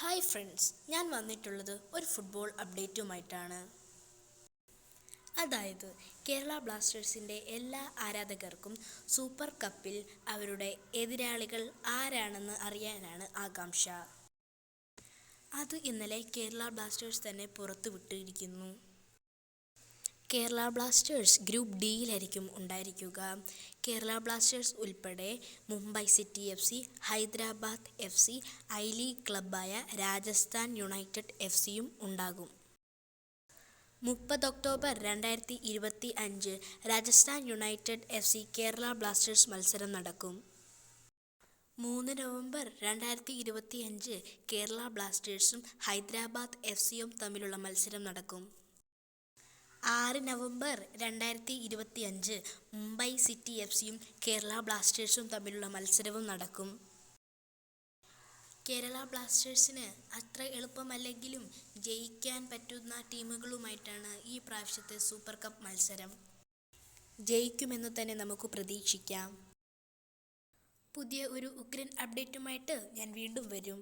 Hi friends ഞാൻ വന്നിട്ടുള്ളത് ഒരു ഫുട്ബോൾ അപ്ഡേറ്റുമായിട്ടാണ്. അതായത് കേരള ബ്ലാസ്റ്റേഴ്സിന്റെ എല്ലാ ആരാധകർക്കും സൂപ്പർ കപ്പിൽ അവരുടെ എതിരാളികൾ ആരാണെന്ന് അറിയാനാണ് ആകാംക്ഷ. അത് ഇന്നലെ കേരള ബ്ലാസ്റ്റേഴ്സ് തന്നെ പുറത്തുവിട്ടിരിക്കുന്നു. കേരള ബ്ലാസ്റ്റേഴ്സ് ഗ്രൂപ്പ് ഡിയിലായിരിക്കും ഉണ്ടായിരിക്കുക. കേരള ബ്ലാസ്റ്റേഴ്സ് ഉൾപ്പെടെ Mumbai City F C Hyderabad F C I League ക്ലബ്ബായ രാജസ്ഥാൻ യുണൈറ്റഡ് എഫ് സിയും ഉണ്ടാകും. മുപ്പത് ഒക്ടോബർ രണ്ടായിരത്തി ഇരുപത്തി അഞ്ച് Rajasthan United F C Kerala Blasters മത്സരം നടക്കും. മൂന്ന് നവംബർ രണ്ടായിരത്തി ഇരുപത്തി അഞ്ച് കേരള ബ്ലാസ്റ്റേഴ്സും ഹൈദരാബാദ് എഫ് സിയും തമ്മിലുള്ള മത്സരം നടക്കും. ആറ് നവംബർ രണ്ടായിരത്തി ഇരുപത്തി അഞ്ച് മുംബൈ സിറ്റി എഫ് സിയും കേരള ബ്ലാസ്റ്റേഴ്സും തമ്മിലുള്ള മത്സരവും നടക്കും. കേരള ബ്ലാസ്റ്റേഴ്സിന് അത്ര എളുപ്പമല്ലെങ്കിലും ജയിക്കാൻ പറ്റുന്ന ടീമുകളുമായിട്ടാണ് ഈ പ്രാവശ്യത്തെ സൂപ്പർ കപ്പ് മത്സരം. ജയിക്കുമെന്ന് തന്നെ നമുക്ക് പ്രതീക്ഷിക്കാം. പുതിയ ഒരു ഉഗ്രൻ അപ്ഡേറ്റുമായിട്ട് ഞാൻ വീണ്ടും വരും.